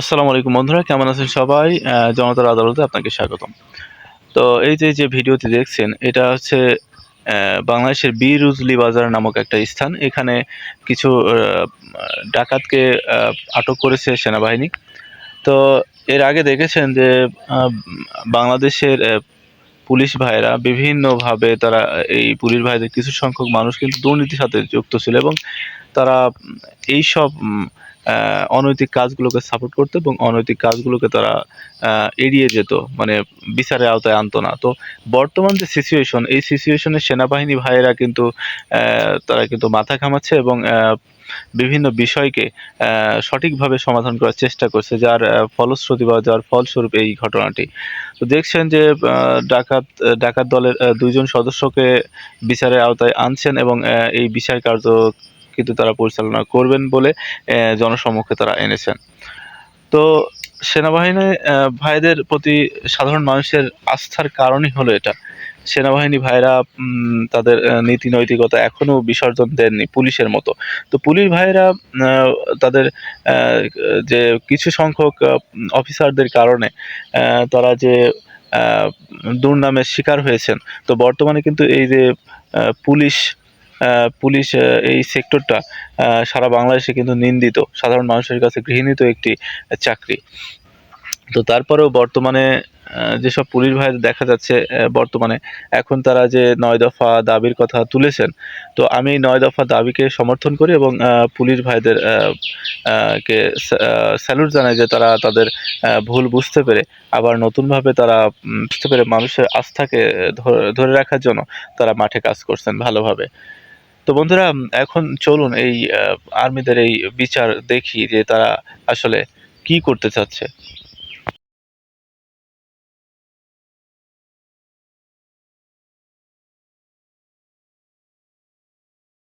আসসালামু আলাইকুম বন্ধুরা, কেমন আছেন সবাই? জনতার আদালতে আপনাকে স্বাগতম। তো এই যে যে ভিডিওটি দেখছেন, এটা হচ্ছে বাংলাদেশের বীর উজলি বাজার নামক একটা স্থান। এখানে কিছু ডাকাতকে আটক করেছে সেনাবাহিনী। তো এর আগে দেখেছেন যে বাংলাদেশের পুলিশ ভাইরা বিভিন্নভাবে তারা, এই পুলিশ ভাইদের কিছু সংখ্যক মানুষ কিন্তু দুর্নীতির সাথে যুক্ত ছিল এবং তারা এই সব অনৈতিক কাজগুলোকে সাপোর্ট করতো এবং অনৈতিক কাজগুলোকে তারা এড়িয়ে যেত মানে বিচারের আওতায় আনতো না। তো বর্তমান যে সিচুয়েশন এই সিচুয়েশনে সেনাবাহিনী ভাইয়েরা কিন্তু তারা কিন্তু মাথা ঘামাচ্ছে এবং বিভিন্ন বিষয়কে সঠিকভাবে সমাধান করার চেষ্টা করছে, যার ফলশ্রুতি বা যার ফলস্বরূপ এই ঘটনাটি। তো দেখছেন যে ডাকাত ডাকাত দলের দুইজন সদস্যকে বিচারের আওতায় আনছেন এবং এই বিচার কার্য কিন্তু তারা পরিচালনা করবেন বলে জনসম্মুখে তারা এনেছেন। তো সেনাবাহিনী ভাইদের প্রতি সাধারণ মানুষের আস্থার কারণই হলো এটা। সেনাবাহিনী ভাইরা তাদের নীতি নৈতিকতা এখনও বিসর্জন দেননি পুলিশের মতো। তো পুলিশ ভাইরা তাদের যে কিছু সংখ্যক অফিসারদের কারণে তারা যে দুর্নামের শিকার হয়েছেন, তো বর্তমানে কিন্তু এই যে পুলিশ পুলিশ এই সেক্টরটা সারা বাংলাদেশে কিন্তু নিন্দিত, সাধারণ মানুষের কাছে গৃহীত একটি চাকরি। তো তারপরেও বর্তমানে যেসব পুলিশ ভাই দেখা যাচ্ছে বর্তমানে, এখন তারা যে নয় দফা দাবির কথা তুলেছেন, তো আমি নয় দফা দাবিকে সমর্থন করি এবং পুলিশ ভাইদের কে স্যালুট জানাই যে তারা তাদের ভুল বুঝতে পেরে, আবার নতুনভাবে তারা বুঝতে পেরে মানুষের আস্থাকে ধরে রাখার জন্য তারা মাঠে কাজ করছেন ভালোভাবে। তো বন্ধুরা এখন চলুন এই আর্মিদের এই বিচার দেখি যে তারা আসলে কি করতে চাচ্ছে।